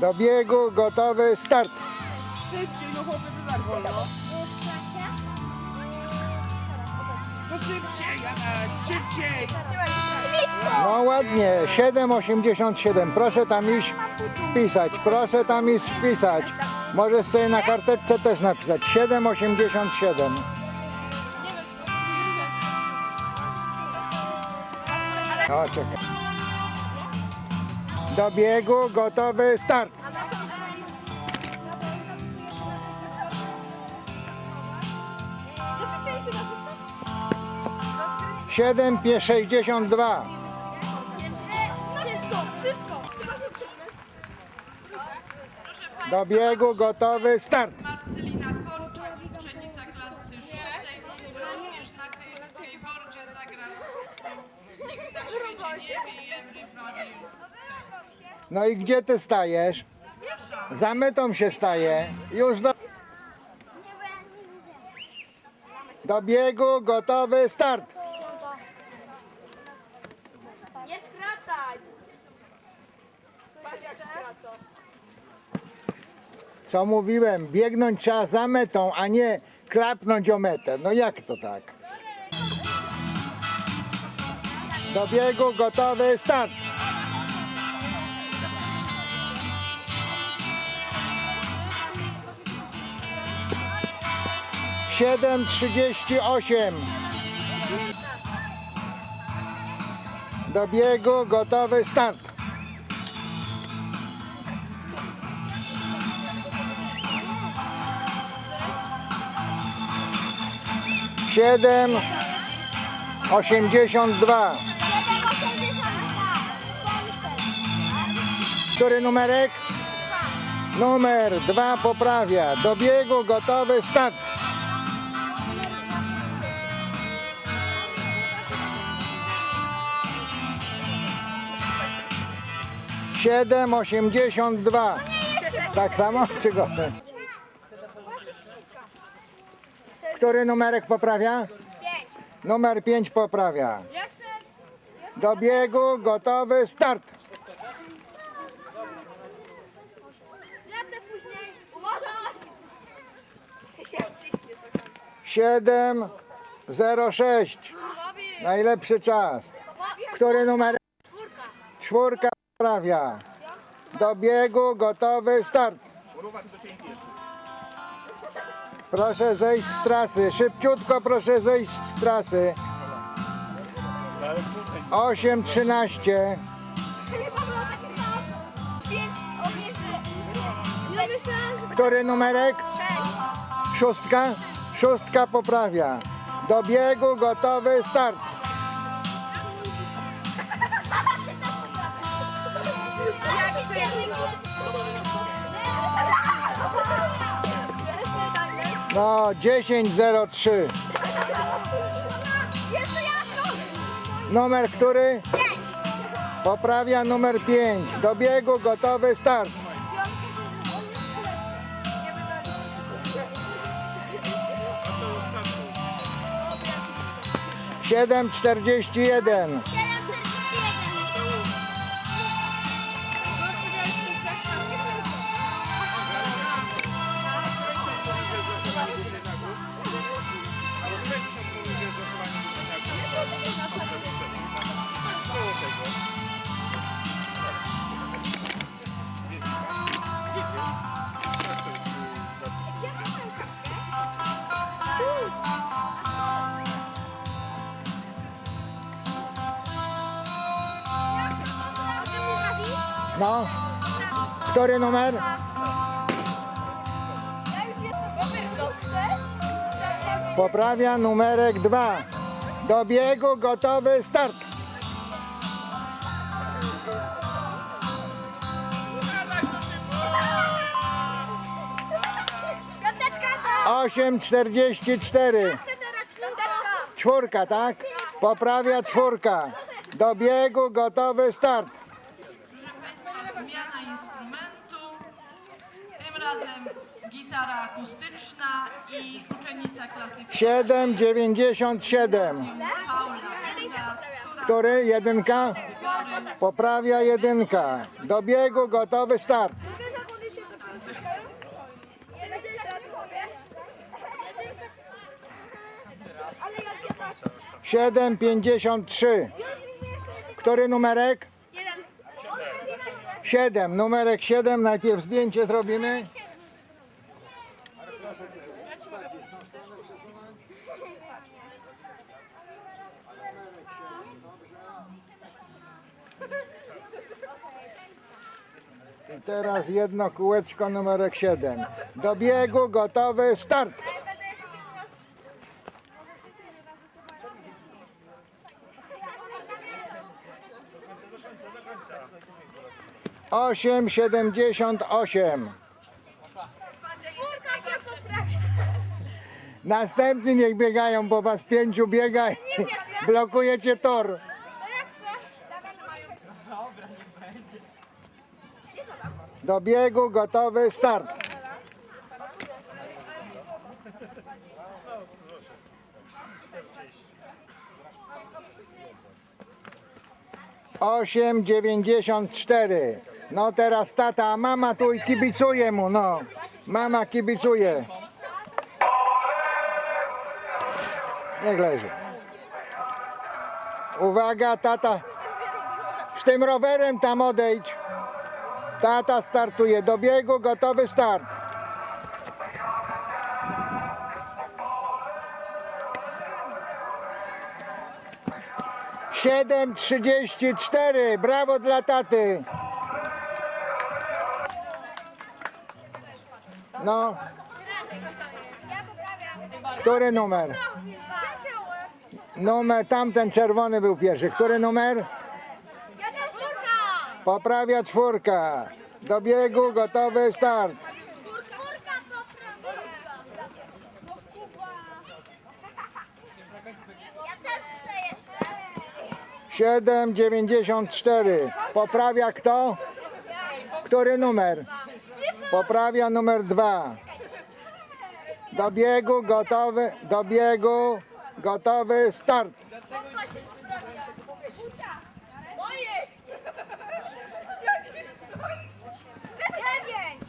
Do biegu, gotowy, start. Szybciej, no chłopie, to tak wolno. No szybciej, Janek, szybciej. No ładnie, 7,87. Proszę tam iść wpisać, proszę tam iść wpisać. Możesz sobie na karteczce też napisać 7,87. O, czekaj. Do biegu, gotowy, start. Siedem, pie- 62. Do biegu, gotowy, start. No i gdzie ty stajesz? Za metą się staje. Już do... Do biegu, gotowy, start. Nie skracaj! Co mówiłem? Biegnąć trzeba za metą, a nie klapnąć o metę. No jak to tak? Do biegu, gotowy, start. Siedem trzydzieści osiem. Do biegu, gotowy, start. Siedem osiemdziesiąt dwa. Który numerek? Numer dwa poprawia. Do biegu gotowy start. Siedem osiemdziesiąt dwa. Tak samo czy gotowy? Który numerek poprawia? Numer 5 poprawia. Do biegu, gotowy, start. Lecę później. Uwaga! 7, 0, 6. Najlepszy czas. Który numer? Czwórka poprawia. Do biegu, gotowy, start. Proszę zejść z trasy. Szybciutko proszę zejść z trasy. 8, 13. Który numerek? Szóstka? Szóstka poprawia. Do biegu, gotowy, start. No, 10.03. Numer który? Poprawia numer 5. Do biegu, gotowy, start. Siedem czterdzieści jeden. Który numer? Poprawia numerek 2. Do biegu, gotowy, start. Osiem czterdzieści cztery. Czwórka, tak? Poprawia czwórka. Do biegu, gotowy, start. gitara akustyczna i uczennica klasy 797. Paula, która, Który? Jedynka? Poprawia jedynka. Do biegu gotowy start. Siedem pięćdziesiąt trzy. Który numerek? Siedem. Numerek siedem. Najpierw zdjęcie zrobimy. Teraz jedno kółeczko numerek 7. Do biegu, gotowy, start. Osiem siedemdziesiąt osiem. Następni niech biegają, bo was pięciu biega i Nie, nie chcę. blokujecie tor. To ja chcę. Dobra, nie będzie. Do biegu, gotowy, start. Osiem dziewięćdziesiąt cztery. No teraz tata, mama tu i kibicuje mu, no. Mama kibicuje. Niech leży. Uwaga, tata. Z tym rowerem tam odejdź. Tata startuje do biegu, gotowy start. Siedem trzydzieści cztery. Brawo dla taty. No, który numer? Numer, tamten czerwony był pierwszy. Który numer? Poprawia czwórka. Do biegu, gotowy start. Chcę jeszcze. 7,94. Poprawia kto? Który numer? Poprawia numer dwa. Do biegu, gotowy, do biegu, gotowy, start. Pompa się poprawia. Moje. Dziewięć.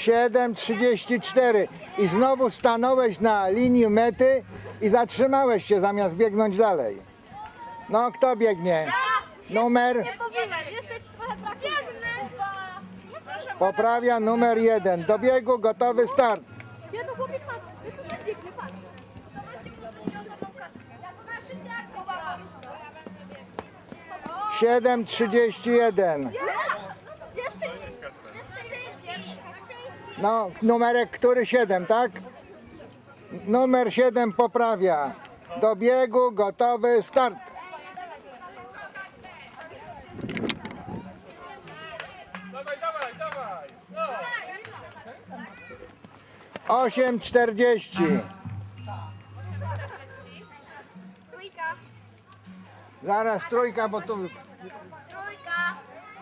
7,34. I znowu stanąłeś na linii mety i zatrzymałeś się zamiast biegnąć dalej. No, kto biegnie? Numer Nie powinnaś. Jeszcze trochę brakuje. Proszę poprawia numer jeden. Do biegu, gotowy, start. Ja to chłopiec patrz. Ja to tak biegnę, patrz. Zobaczcie, kto wziął za tą kartkę. Ja to na szybciak chowam. 7,31. Jeszcze, jeszcze No, numerek który 7, tak? Numer 7 poprawia. Do biegu, gotowy, start. Dawaj, dawaj, dawaj. No. 8,40. Trójka. Zaraz trójka, bo tu Trójka.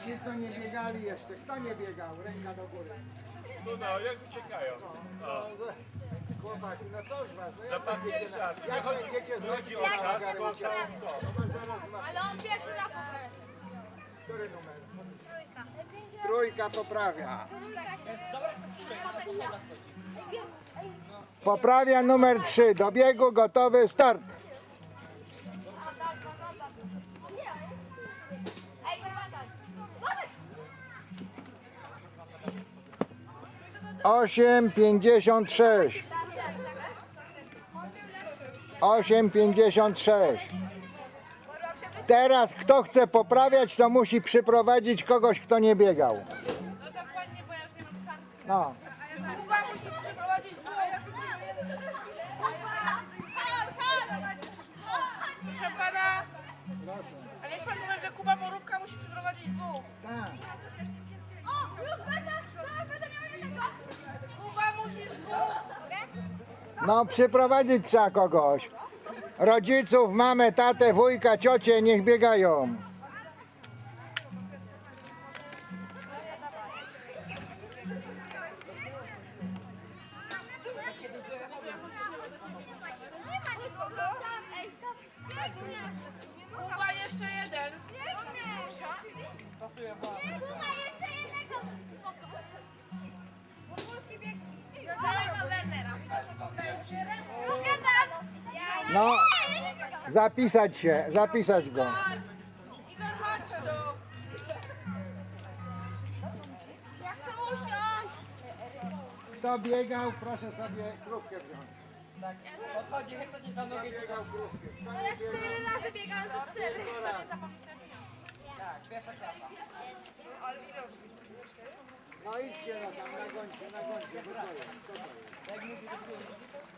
ci co nie biegali jeszcze. Kto nie biegał? Ręka do góry. No, no, jak uciekają. Chłopaki, no co z was? No jak będziecie. Nie jak będziecie nie chodzi o zrobić czas, tylko o całą to. Ale on pierwszy raz poprawia. Który numer? Trójka. Trójka poprawia. Poprawia numer 3. Do biegu, gotowy, start. 8,56. 8,56. Teraz kto chce poprawiać, to musi przyprowadzić kogoś, kto nie biegał. No No przyprowadzić trzeba kogoś. Rodziców, mamę, tatę, wujka, ciocię, niech biegają. Zapisać się, zapisać go. Igor, chodź tu. Ja chcę usiąść. Kto biegał, proszę sobie krówkę wziąć. Kto biegał krówkę. Kto No ja cztery razy biegałam to cztery. No idźcie no tam, nagońcie, nagońcie. co to jest? Co to jest?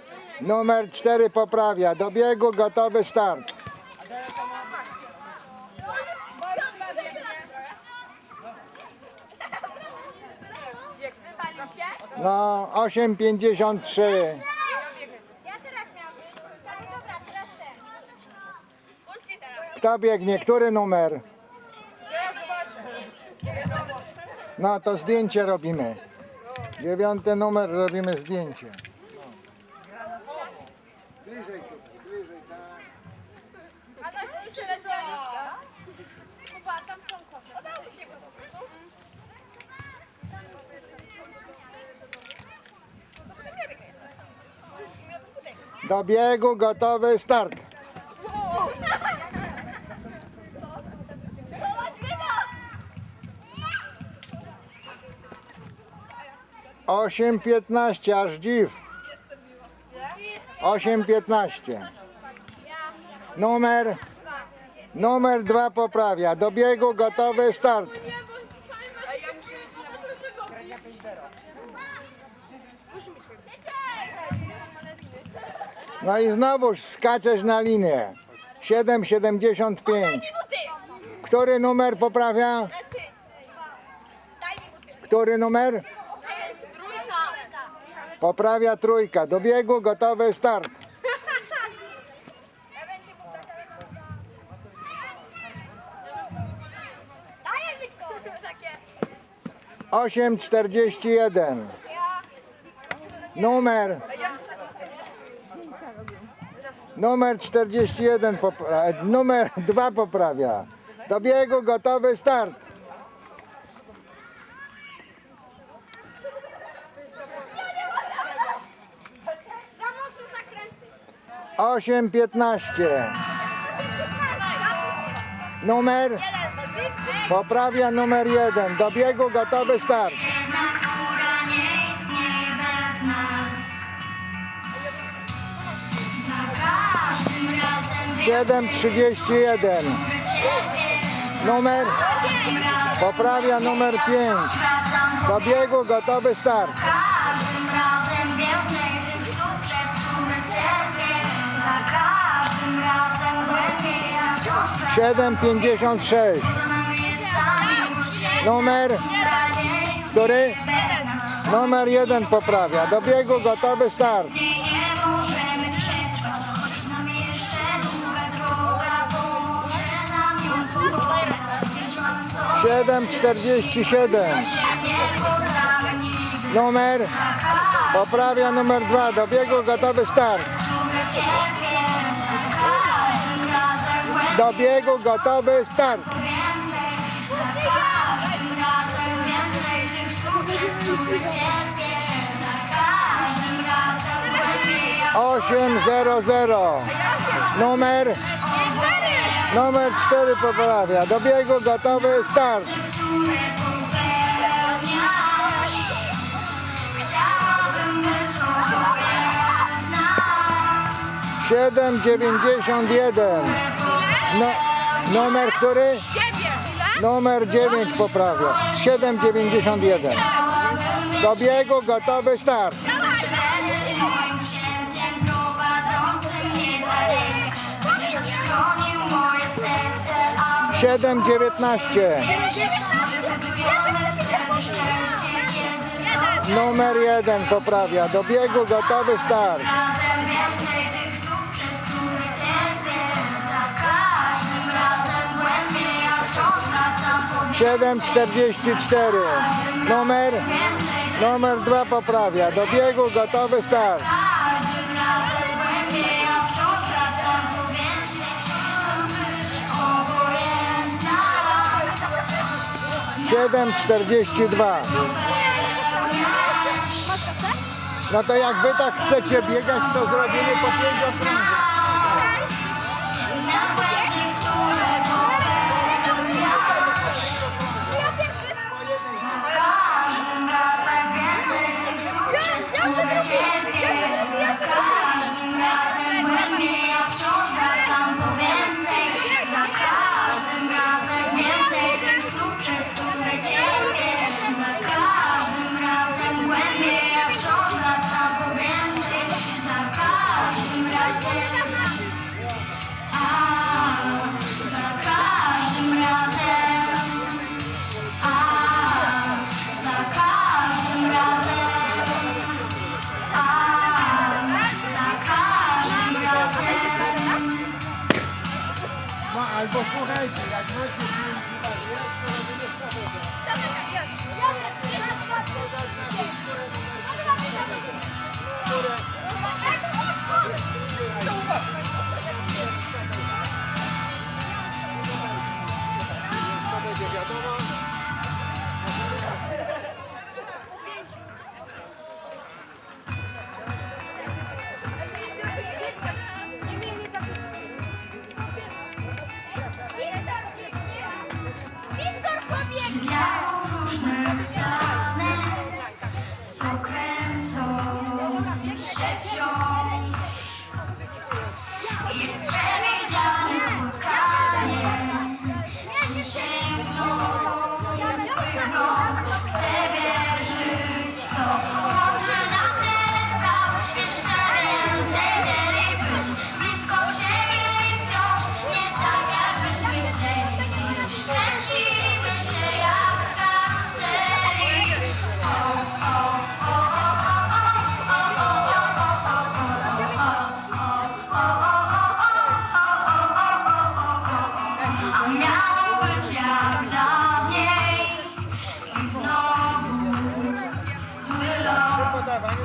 Numer 4 poprawia. Do biegu gotowy start. No, 8,53. Ja teraz miałam być. Tak, dobra, teraz ten. Kto biegnie? Który numer? No to zdjęcie robimy. Dziewiąty numer robimy zdjęcie. No. Bliżej tutaj, bliżej, tak. A tak już się lecą. Kuba, tam są kosy. Do biegu gotowy start. Osiem piętnaście, aż dziw. Osiem piętnaście. Numer, numer dwa poprawia. Do biegu gotowy start. No i znowuż skaczesz na linię. 7,75. Który numer poprawia? Który numer? Trójka. Poprawia trójka. Do biegu gotowy start. To. Takie. 8,41. Numer. Numer 41 popra- numer 2 poprawia. Do biegu gotowy start. Zakręty. 8,15. Numer poprawia numer 1. Do biegu gotowy start. 7,31. Numer poprawia numer 5. Do biegu gotowy start. każdym razem więcej tych słów, przez które cierpię. Za każdym razem głębiej ja wciąż 7,56. Za nami jest stanie Numer, który? Numer 1 poprawia. Do biegu gotowy start. 7,47. nie potrafię nigdy Numer poprawia numer 2. Do biegu gotowy start. Do biegu gotowy start. głębiej ja 8,00. Numer, numer 4 poprawia. Do biegu gotowy start. być obojętna. 7,91. No, numer który? Numer 9 poprawia. 7,91. Do biegu gotowy start. Siedem dziewiętnaście. Numer jeden poprawia. Do biegu gotowy start. Siedem czterdzieści cztery. Numer, numer dwa poprawia. Do biegu gotowy start. 7,42. No to jak wy tak chcecie biegać, to zrobimy po 5 okrążeń. Na 哎。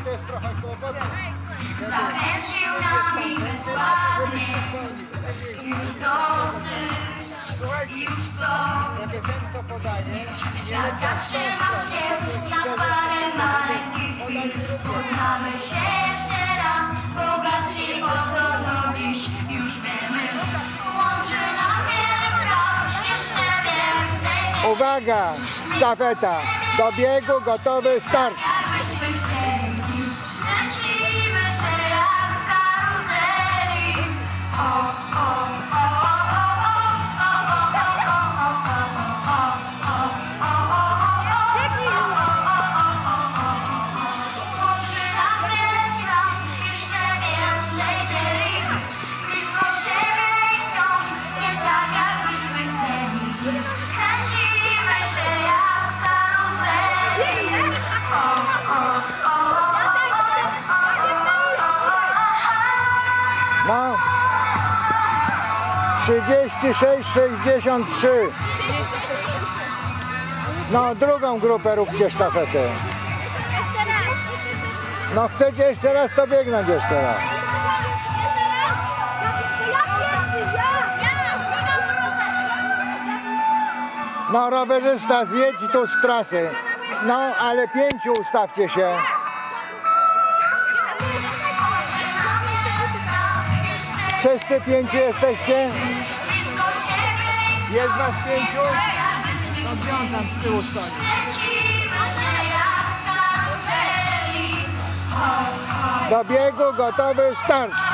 To jest trochę kłopotne. zakręcił nami bezładnie. Już dosyć, już stop. Żeby ten co podaje, Świat zatrzyma się na parę chwil. Poznamy się jeszcze raz, bogaci o to, co dziś już wiemy. Łączy nas wiele spraw, jeszcze więcej. Uwaga, stafeta. Do biegu gotowy start. Ah. 36, 63. No, drugą grupę róbcie sztafetę. Jeszcze raz! No, chcecie jeszcze raz, to biegnąć jeszcze raz. No, rowerzysta, zjedź tu z trasy. No, ale pięciu ustawcie się. Wszyscy pięciu jesteście? Jest nas pięciu? Fabian tam z tyłu stoi. Do biegu gotowy start.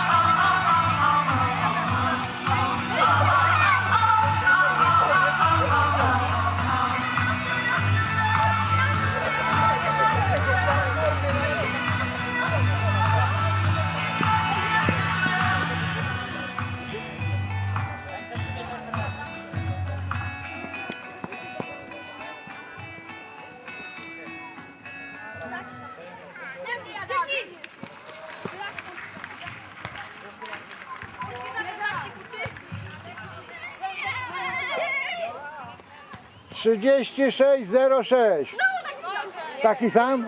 3606. Taki sam?